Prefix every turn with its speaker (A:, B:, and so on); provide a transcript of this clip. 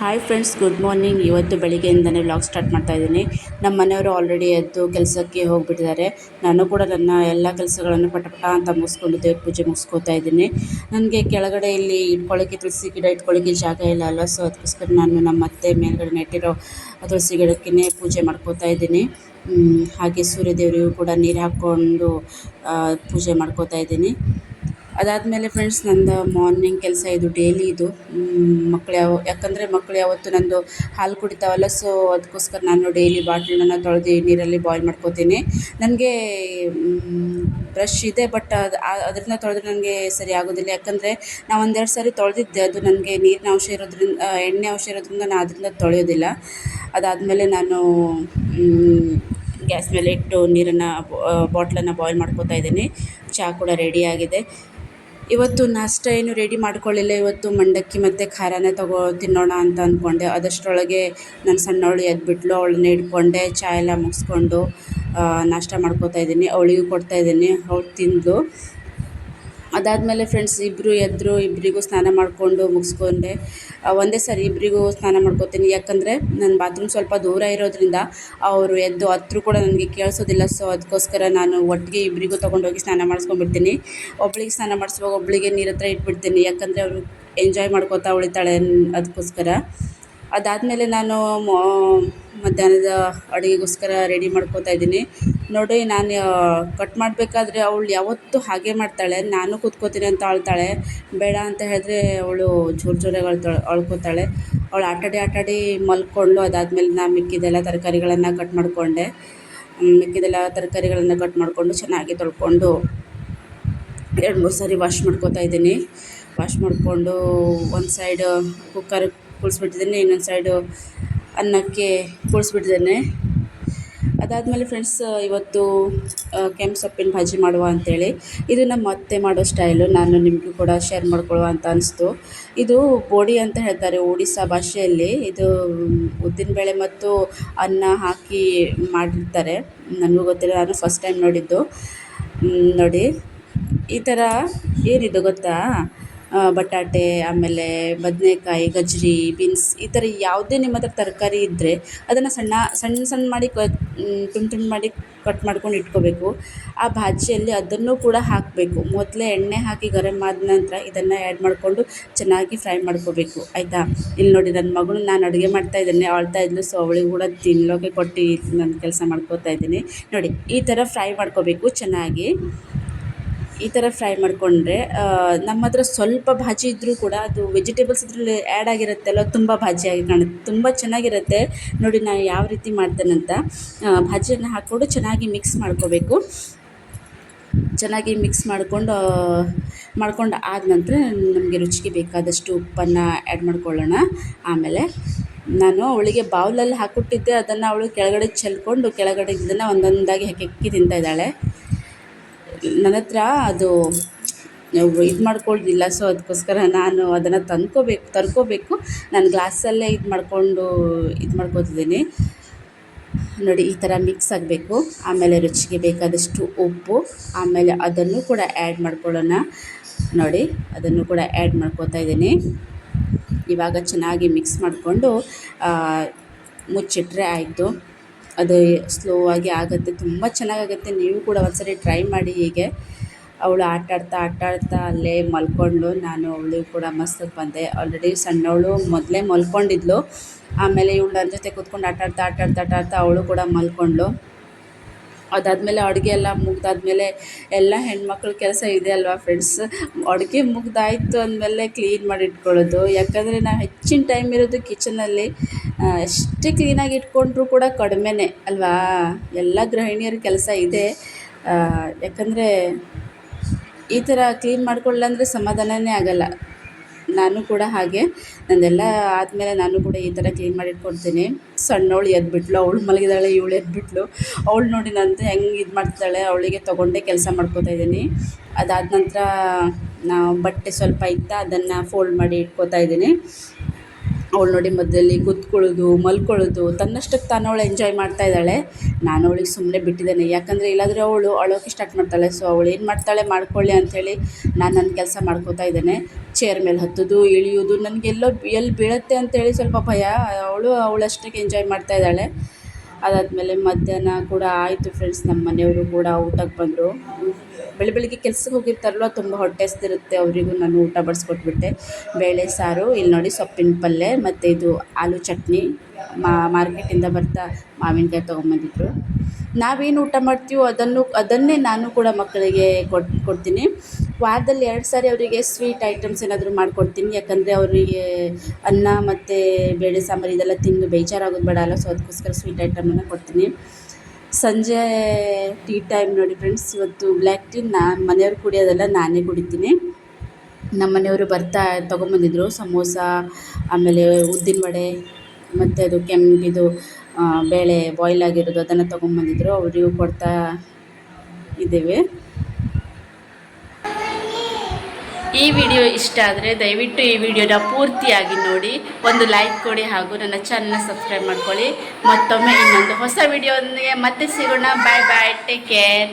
A: Hi friends good morning ಇವತ್ತು ಬೆಳಿಗ್ಗೆಯಿಂದನೇ vlog start ಮಾಡ್ತಾ ಇದ್ದೀನಿ. ನಮ್ಮ ಮನೆಯವರು ಆಲ್ರೆಡಿ ಎದ್ದು ಕೆಲಸಕ್ಕೆ ಹೋಗಿಬಿಟ್ಟಿದ್ದಾರೆ. ನಾನು ಕೂಡ ನನ್ನ ಎಲ್ಲ ಕೆಲಸಗಳನ್ನು ಪಟ ಪಟ ಅಂತ ಮುಗಿಸ್ಕೊಂಡು ದೇವ್ರ ಪೂಜೆ ಮುಗಿಸ್ಕೋತಾ ಇದ್ದೀನಿ. ನನಗೆ ಕೆಳಗಡೆ ಇಲ್ಲಿ ಇಟ್ಕೊಳ್ಳೋಕ್ಕೆ ತುಳಸಿ ಗಿಡ ಇಟ್ಕೊಳ್ಳೋಕ್ಕೆ ಜಾಗ ಇಲ್ಲ ಅಲ್ಲ ಸೊ ಅದಕ್ಕೋಸ್ಕರ ನಾನು ನಮ್ಮ ಅತ್ತೆ ಮೇಲ್ಗಡೆ ನೆಟ್ಟಿರೋ ತುಳಸಿ ಗಿಡಕ್ಕೇ ಪೂಜೆ ಮಾಡ್ಕೋತಾ ಇದ್ದೀನಿ. ಹಾಗೆ ಸೂರ್ಯದೇವರಿಗೂ ಕೂಡ ನೀರು ಹಾಕ್ಕೊಂಡು ಪೂಜೆ ಮಾಡ್ಕೋತಾ ಇದ್ದೀನಿ. ಅದಾದಮೇಲೆ ಫ್ರೆಂಡ್ಸ್ ನಂದು ಮಾರ್ನಿಂಗ್ ಕೆಲಸ ಇದು ಡೈಲಿ ಇದು. ಮಕ್ಳು ಯಾವ, ಯಾಕಂದರೆ ಮಕ್ಳು ಯಾವತ್ತು ನಂದು ಹಾಲು ಕುಡಿತಾವಲ್ಲ ಸೊ ಅದಕ್ಕೋಸ್ಕರ ನಾನು ಡೈಲಿ ಬಾಟ್ಲನ್ನ ತೊಳೆದು ನೀರಲ್ಲಿ ಬಾಯ್ಲ್ ಮಾಡ್ಕೋತೀನಿ. ನನಗೆ ಬ್ರಷ್ ಇದೆ ಬಟ್ ಅದು ಅದರಿಂದ ತೊಳೆದ್ರೆ ನನಗೆ ಸರಿ ಆಗೋದಿಲ್ಲ. ಯಾಕಂದರೆ ನಾವು ಒಂದೆರಡು ಸಾರಿ ತೊಳೆದಿದ್ದೆ, ಅದು ನನಗೆ ನೀರಿನ ಅಂಶ ಇರೋದ್ರಿಂದ ಎಣ್ಣೆ ಅಂಶ ಇರೋದ್ರಿಂದ ನಾನು ಅದರಿಂದ ತೊಳೆಯೋದಿಲ್ಲ. ಅದಾದಮೇಲೆ ನಾನು ಗ್ಯಾಸ್ ಮೇಲೆ ಇಟ್ಟು ನೀರನ್ನು ಬಾಟ್ಲನ್ನು ಬಾಯ್ಲ್ ಮಾಡ್ಕೋತಾ ಇದ್ದೀನಿ. ಚಹಾ ಕೂಡ ರೆಡಿಯಾಗಿದೆ ಇವತ್ತು ನಾಷ್ಟ ಏನು ರೆಡಿ ಮಾಡ್ಕೊಳ್ಳಿಲ್ಲ. ಇವತ್ತು ಮಂಡಕ್ಕಿ ಮತ್ತು ಖಾರನೇ ತಗೋ ತಿನ್ನೋಣ ಅಂತ ಅಂದ್ಕೊಂಡೆ. ಅದಷ್ಟರೊಳಗೆ ನನ್ನ ಸಣ್ಣವಳು ಎದ್ಬಿಟ್ಲು. ಅವಳನ್ನ ಹಿಡ್ಕೊಂಡೆ ಚಾಯ್ ಎಲ್ಲ ಮುಗಿಸ್ಕೊಂಡು ನಾಷ್ಟ ಮಾಡ್ಕೋತಾ ಇದ್ದೀನಿ. ಅವಳಿಗೂ ಕೊಡ್ತಾ ಇದ್ದೀನಿ. ಅವ್ಳು ತಿಂದಳು ಅದಾದಮೇಲೆ ಫ್ರೆಂಡ್ಸ್ ಇಬ್ಬರು ಎದ್ರು ಇಬ್ಬರಿಗೂ ಸ್ನಾನ ಮಾಡಿಕೊಂಡು ಮುಗಿಸ್ಕೊಂಡೆ. ಒಂದೇ ಸರಿ ಇಬ್ಬರಿಗೂ ಸ್ನಾನ ಮಾಡ್ಕೋತೀನಿ. ಯಾಕಂದರೆ ನನ್ನ ಬಾತ್ರೂಮ್ ಸ್ವಲ್ಪ ದೂರ ಇರೋದ್ರಿಂದ ಅವರು ಎದ್ದು ಹತ್ರೂ ಕೂಡ ನನಗೆ ಕೇಳಿಸೋದಿಲ್ಲ. ಸೊ ಅದಕ್ಕೋಸ್ಕರ ನಾನು ಒಟ್ಟಿಗೆ ಇಬ್ಬರಿಗೂ ತೊಗೊಂಡೋಗಿ ಸ್ನಾನ ಮಾಡಿಸ್ಕೊಂಡ್ಬಿಡ್ತೀನಿ. ಒಬ್ಬಳಿಗೆ ಸ್ನಾನ ಮಾಡಿಸುವಾಗ ಒಬ್ಬಳಿಗೆ ನೀರು ಹತ್ರ ಇಟ್ಬಿಡ್ತೀನಿ. ಯಾಕಂದರೆ ಅವರು ಎಂಜಾಯ್ ಮಾಡ್ಕೋತಾ ಉಳಿತಾಳೆ ಅದಕ್ಕೋಸ್ಕರ ಅದಾದಮೇಲೆ ನಾನು ಮಧ್ಯಾಹ್ನದ ಅಡುಗೆಗೋಸ್ಕರ ರೆಡಿ ಮಾಡ್ಕೋತಾ ಇದ್ದೀನಿ. ನೋಡಿ, ನಾನು ಕಟ್ ಮಾಡಬೇಕಾದ್ರೆ ಅವಳು ಯಾವತ್ತೂ ಹಾಗೆ ಮಾಡ್ತಾಳೆ. ನಾನು ಕೂತ್ಕೋತೀನಿ ಅಂತ ಅಳ್ತಾಳೆ. ಬೇಡ ಅಂತ ಹೇಳಿದ್ರೆ ಅವಳು ಜೋರು ಜೋರಾಗಿ ಅಳ್ತಾಳೆ, ಅಳ್ಕೋತಾಳೆ. ಅವಳು ಆಟಾಡಿ ಆಟಾಡಿ ಮಲ್ಕೊಂಡ್ಳು ಅದಾದಮೇಲೆ ನಾನು ಮಿಕ್ಕಿದ್ದೆಲ್ಲ ತರಕಾರಿಗಳನ್ನು ಕಟ್ ಮಾಡಿಕೊಂಡೆ. ಮಿಕ್ಕಿದ್ದೆಲ್ಲ ತರಕಾರಿಗಳನ್ನು ಕಟ್ ಮಾಡಿಕೊಂಡು ಚೆನ್ನಾಗಿ ತೊಳ್ಕೊಂಡು ಎರಡು ಮೂರು ಸಾರಿ ವಾಶ್ ಮಾಡ್ಕೋತಾ ಇದ್ದೀನಿ. ವಾಶ್ ಮಾಡಿಕೊಂಡು ಒಂದು ಸೈಡ್ ಕುಕ್ಕರ್ ಕುಳ್ಸ್ಬಿಟ್ಟಿದ್ದೀನಿ, ಇನ್ನೊಂದು ಸೈಡು ಅನ್ನಕ್ಕೆ ಕುಳ್ಸ್ಬಿಟ್ಟಿದ್ದೇನೆ. ಅದಾದಮೇಲೆ ಫ್ರೆಂಡ್ಸ್ ಇವತ್ತು ಕೆಂಪು ಸೊಪ್ಪಿನ ಭಾಜಿ ಮಾಡುವ ಅಂಥೇಳಿ ಇದು ನಮ್ಮ ಅತ್ತೆ ಮಾಡೋ ಸ್ಟೈಲು ನಾನು ನಿಮಗೂ ಕೂಡ ಶೇರ್ ಮಾಡ್ಕೊಳ್ಳುವ ಅಂತ ಅನ್ನಿಸ್ತು ಇದು ಬೋಡಿ ಅಂತ ಹೇಳ್ತಾರೆ ಒಡಿಸ್ಸಾ ಭಾಷೆಯಲ್ಲಿ. ಇದು ಉದ್ದಿನಬೇಳೆ ಮತ್ತು ಅನ್ನ ಹಾಕಿ ಮಾಡಿರ್ತಾರೆ. ನನಗೂ ಗೊತ್ತಿಲ್ಲ, ನಾನು ಫಸ್ಟ್ ಟೈಮ್ ನೋಡಿದ್ದು. ನೋಡಿ. ಈ ಥರ ಏನಿದು ಗೊತ್ತಾ? ಬಟಾಟೆ, ಆಮೇಲೆ ಬದನೇಕಾಯಿ ಗಜ್ಜರಿ ಬೀನ್ಸ್, ಈ ಥರ ಯಾವುದೇ ನಿಮ್ಮ ಹತ್ರ ತರಕಾರಿ ಇದ್ದರೆ ಅದನ್ನು ಸಣ್ಣ ಸಣ್ಣ ಸಣ್ಣ ಮಾಡಿ ಕ ತುಂಡು ತುಂಡು ಮಾಡಿ ಕಟ್ ಮಾಡ್ಕೊಂಡು ಇಟ್ಕೋಬೇಕು. ಆ ಭಾಜಿಯಲ್ಲಿ ಅದನ್ನು ಕೂಡ ಹಾಕಬೇಕು. ಮೊದಲೇ ಎಣ್ಣೆ ಹಾಕಿ ಗರಂ ಆದ ನಂತರ ಇದನ್ನು ಆ್ಯಡ್ ಮಾಡಿಕೊಂಡು ಚೆನ್ನಾಗಿ ಫ್ರೈ ಮಾಡ್ಕೋಬೇಕು. ಆಯಿತಾ? ಇಲ್ಲಿ ನೋಡಿ ನನ್ನ ಮಗಳು ನಾನು ಅಡುಗೆ ಮಾಡ್ತಾ ಇದ್ದೇನೆ. ಅಳ್ತಾ ಇದ್ಲು. ಸೊ ಅವಳಿಗೆ ಕೂಡ ತಿನ್ನೋಕೆ ಕೊಟ್ಟು ನಾನು ಕೆಲಸ ಮಾಡ್ಕೋತಾ ಇದ್ದೀನಿ. ನೋಡಿ, ಈ ಥರ ಫ್ರೈ ಮಾಡ್ಕೋಬೇಕು ಚೆನ್ನಾಗಿ. ಈ ಥರ ಫ್ರೈ ಮಾಡಿಕೊಂಡ್ರೆ ನಮ್ಮ ಹತ್ರ ಸ್ವಲ್ಪ ಭಾಜಿ ಇದ್ದರೂ ಕೂಡ ಅದು ವೆಜಿಟೇಬಲ್ಸ್ ಇದರಲ್ಲಿ ಆ್ಯಡ್ ಆಗಿರುತ್ತಲ್ಲ, ತುಂಬ ಭಾಜಿಯಾಗಿ ಕಾಣುತ್ತೆ. ತುಂಬ ಚೆನ್ನಾಗಿರುತ್ತೆ. ನೋಡಿ ನಾನು ಯಾವ ರೀತಿ ಮಾಡ್ತೇನಂತ ಭಾಜಿಯನ್ನು ಹಾಕ್ಕೊಂಡು ಚೆನ್ನಾಗಿ ಮಿಕ್ಸ್ ಮಾಡ್ಕೋಬೇಕು. ಚೆನ್ನಾಗಿ ಮಿಕ್ಸ್ ಮಾಡಿಕೊಂಡು ಮಾಡ್ಕೊಂಡು ಆದ ನಂತರ ನಮಗೆ ರುಚಿಗೆ ಬೇಕಾದಷ್ಟು ಉಪ್ಪನ್ನು ಆ್ಯಡ್ ಮಾಡ್ಕೊಳ್ಳೋಣ. ಆಮೇಲೆ ನಾನು ಅವಳಿಗೆ ಬೌಲಲ್ಲಿ ಹಾಕ್ಕೊಟ್ಟಿದ್ದೆ, ಅದನ್ನು ಅವಳು ಕೆಳಗಡೆ ಚೆಲ್ಕೊಂಡು ಕೆಳಗಡೆ ಇದನ್ನು ಒಂದೊಂದಾಗಿ ಹಾಕಿ ತಿಂತಾ ಇದ್ದಾಳೆ. ನನ್ನ ಹತ್ರ ಅದು ಇದು ಮಾಡ್ಕೊಳ್ಳೋದಿಲ್ಲ ಸೊ ಅದಕ್ಕೋಸ್ಕರ ನಾನು ಅದನ್ನು ತಂದ್ಕೋಬೇಕು, ತರ್ಕೋಬೇಕು. ನಾನು ಗ್ಲಾಸಲ್ಲೇ ಇದು ಮಾಡಿಕೊಂಡು ಇದು ಮಾಡ್ಕೊತಿದ್ದೀನಿ. ನೋಡಿ, ಈ ಥರ ಮಿಕ್ಸ್ ಆಗಬೇಕು. ಆಮೇಲೆ ರುಚಿಗೆ ಬೇಕಾದಷ್ಟು ಉಪ್ಪು, ಆಮೇಲೆ ಅದನ್ನು ಕೂಡ ಆ್ಯಡ್ ಮಾಡ್ಕೊಳ್ಳೋಣ. ನೋಡಿ, ಅದನ್ನು ಕೂಡ ಆ್ಯಡ್ ಮಾಡ್ಕೋತಾ ಇದ್ದೀನಿ. ಇವಾಗ ಚೆನ್ನಾಗಿ ಮಿಕ್ಸ್ ಮಾಡಿಕೊಂಡು ಮುಚ್ಚಿಟ್ರೆ ಆಯಿತು. ಅದು ಸ್ಲೋ ಆಗಿ ಆಗುತ್ತೆ, ತುಂಬ ಚೆನ್ನಾಗಾಗುತ್ತೆ. ನೀವು ಕೂಡ ಒಂದ್ಸರಿ ಟ್ರೈ ಮಾಡಿ ಹೀಗೆ. ಅವಳು ಆಟ ಆಡ್ತಾ ಆಟ ಆಡ್ತಾ ಅಲ್ಲೇ ಮಲ್ಕೊಂಡ್ಳು. ನಾನು ಅವಳು ಕೂಡ ಮಸ್ತಾಗಿ ಬಂದೆ. ಆಲ್ರೆಡಿ ಸಣ್ಣವಳು ಮೊದಲೇ ಮಲ್ಕೊಂಡಿದ್ಲು. ಆಮೇಲೆ ಇವಳು ನನ್ನ ಜೊತೆ ಕೂತ್ಕೊಂಡು ಆಟ ಆಡ್ತಾ ಆಟ ಆಡ್ತಾ ಆಟ ಆಡ್ತಾ ಅವಳು ಕೂಡ ಮಲ್ಕೊಂಡ್ಳು. ಅದಾದಮೇಲೆ ಅಡುಗೆ ಎಲ್ಲ ಮುಗ್ದಾದ್ಮೇಲೆ ಎಲ್ಲ ಹೆಣ್ಮಕ್ಳ ಕೆಲಸ ಇದೆ ಅಲ್ವಾ ಫ್ರೆಂಡ್ಸ್ ಅಡುಗೆ ಮುಗಿದಾಯ್ತು ಅಂದಮೇಲೆ ಕ್ಲೀನ್ ಮಾಡಿ ಇಟ್ಕೊಳ್ಳೋದು ಯಾಕಂದರೆ ನಾವು ಹೆಚ್ಚಿನ ಟೈಮ್ ಇರೋದು ಕಿಚನಲ್ಲಿ ಎಷ್ಟೇ ಕ್ಲೀನಾಗಿ ಇಟ್ಕೊಂಡ್ರೂ ಕೂಡ ಕಡಿಮೆನೇ ಅಲ್ವಾ? ಎಲ್ಲ ಗೃಹಿಣಿಯರ ಕೆಲಸ ಇದೆ. ಯಾಕಂದರೆ ಈ ಥರ ಕ್ಲೀನ್ ಮಾಡ್ಕೊಳ್ಳಲ್ಲ ಅಂದರೆ ಸಮಾಧಾನನೇ ಆಗಲ್ಲ. ನಾನು ಕೂಡ ಹಾಗೆ. ನಂದೆಲ್ಲ ಆದಮೇಲೆ ನಾನು ಕೂಡ ಈ ಥರ ಕ್ಲೀನ್ ಮಾಡಿ ಇಟ್ಕೊಳ್ತೀನಿ. ಸಣ್ಣವಳು ಎದ್ಬಿಟ್ಲು, ಅವಳು ಮಲಗಿದಾಳೆ, ಇವಳು ಎದ್ಬಿಟ್ಲು. ಅವಳು ನೋಡಿ ನಂದು ಹೆಂಗೆ ಇದು ಮಾಡ್ತಾಳೆ ಅವಳಿಗೆ ತೊಗೊಂಡೇ ಕೆಲಸ ಮಾಡ್ಕೋತಾ ಇದ್ದೀನಿ. ಅದಾದ ನಂತರ ನಾವು ಬಟ್ಟೆ ಸ್ವಲ್ಪ ಇತ್ತ, ಅದನ್ನು ಫೋಲ್ಡ್ ಮಾಡಿ ಇಟ್ಕೋತಾ ಇದ್ದೀನಿ. ಅವಳು ನೋಡಿ ಮಧ್ಯದಲ್ಲಿ ಕುತ್ಕೊಳ್ಳೋದು, ಮಲ್ಕೊಳ್ಳೋದು, ತನ್ನಷ್ಟಕ್ಕೆ ತಾನು ಅವಳು ಎಂಜಾಯ್ ಮಾಡ್ತಾ ಇದ್ದಾಳೆ. ನಾನು ಅವಳಿಗೆ ಸುಮ್ಮನೆ ಬಿಟ್ಟಿದ್ದೇನೆ. ಯಾಕಂದರೆ ಇಲ್ಲಾಂದರೆ ಅವಳು ಅಳೋಕೆ ಸ್ಟಾರ್ಟ್ ಮಾಡ್ತಾಳೆ. ಸೊ ಅವಳು ಏನು ಮಾಡ್ತಾಳೆ ಮಾಡ್ಕೊಳ್ಳಿ ಅಂಥೇಳಿ ನಾನು ನನ್ನ ಕೆಲಸ ಮಾಡ್ಕೋತಾ ಇದ್ದೇನೆ. ಚೇರ್ ಮೇಲೆ ಹತ್ತೋದು, ಇಳಿಯೋದು ನನಗೆಲ್ಲೋ ಎಲ್ಲಿ ಬೀಳುತ್ತೆ ಅಂತೇಳಿ ಸ್ವಲ್ಪ ಭಯ. ಅವಳು ಅವಳಷ್ಟಕ್ಕೆ ಎಂಜಾಯ್ ಮಾಡ್ತಾ ಇದ್ದಾಳೆ. ಅದಾದಮೇಲೆ ಮಧ್ಯಾಹ್ನ ಕೂಡ ಆಯಿತು ಫ್ರೆಂಡ್ಸ್ ನಮ್ಮ ಮನೆಯವರು ಕೂಡ ಊಟಕ್ಕೆ ಬಂದರು. ಬೆಳಿ ಬೆಳಿಗ್ಗೆ ಕೆಲ್ಸಕ್ಕೆ ಹೋಗಿರ್ತಾರಲ್ವ, ತುಂಬ ಹೊಟ್ಟೆ ಹಸ್ದಿರುತ್ತೆ ಅವರಿಗೂ. ನಾನು ಊಟ ಬಡಿಸ್ಕೊಟ್ಬಿಟ್ಟೆ. ಬೇಳೆ ಸಾರು, ಇಲ್ಲಿ ನೋಡಿ ಸೊಪ್ಪಿನ ಪಲ್ಯ ಮತ್ತು ಇದು ಆಲೂ ಚಟ್ನಿ. ಮಾರ್ಕೆಟಿಂದ ಬರ್ತಾ ಮಾವಿನಕಾಯಿ ತೊಗೊಂಬಂದಿದ್ರು. ನಾವೇನು ಊಟ ಮಾಡ್ತೀವೋ ಅದನ್ನು, ಅದನ್ನೇ ನಾನು ಕೂಡ ಮಕ್ಕಳಿಗೆ ಕೊಟ್ಟು ಕೊಡ್ತೀನಿ. ವಾರದಲ್ಲಿ ಎರಡು ಸಾರಿ ಅವರಿಗೆ ಸ್ವೀಟ್ ಐಟಮ್ಸ್ ಏನಾದರೂ ಮಾಡಿಕೊಡ್ತೀನಿ. ಯಾಕಂದರೆ ಅವರಿಗೆ ಅನ್ನ ಮತ್ತು ಬೇಳೆ ಸಾಂಬಾರು ಇದೆಲ್ಲ ತಿಂದು ಬೇಜಾರಾಗೋದು ಬೇಡ ಅಲ್ಲ ಸೊ ಅದಕ್ಕೋಸ್ಕರ ಸ್ವೀಟ್ ಐಟಮನ್ನು ಕೊಡ್ತೀನಿ. ಸಂಜೆ ಟೀ ಟೈಮ್ ನೋಡಿ ಫ್ರೆಂಡ್ಸ್ ಇವತ್ತು ಬ್ಲ್ಯಾಕ್ ಟೀ ನಾನು ಮನೆಯವ್ರು ಕುಡಿಯೋದೆಲ್ಲ ನಾನೇ ಕುಡಿತೀನಿ. ನಮ್ಮ ಮನೆಯವರು ಬರ್ತಾ ತೊಗೊಂಬಂದಿದ್ರು, ಸಮೋಸ, ಆಮೇಲೆ ಉದ್ದಿನ ವಡೆ, ಮತ್ತು ಅದು ಕೆಮ್ಮಿದು ಬೇಳೆ ಬಾಯ್ಲ್ ಆಗಿರೋದು ಅದನ್ನು ತೊಗೊಂಬಂದಿದ್ರು, ಅವರಿಗೂ ಕೊಡ್ತಾ ಇದ್ದೇವೆ. ಈ ವಿಡಿಯೋ ಇಷ್ಟ ಆದರೆ ದಯವಿಟ್ಟು ಈ ವಿಡಿಯೋನ ಪೂರ್ತಿಯಾಗಿ ನೋಡಿ. ಒಂದು ಲೈಕ್ ಕೊಡಿ ಹಾಗೂ ನನ್ನ ಚಾನಲ್ನ ಸಬ್ಸ್ಕ್ರೈಬ್ ಮಾಡ್ಕೊಳ್ಳಿ. ಮತ್ತೊಮ್ಮೆ ಇನ್ನೊಂದು ಹೊಸ ವಿಡಿಯೋದೊಂದಿಗೆ ಮತ್ತೆ ಸಿಗೋಣ. ಬಾಯ್ ಬಾಯ್ ಟೇಕ್ ಕೇರ್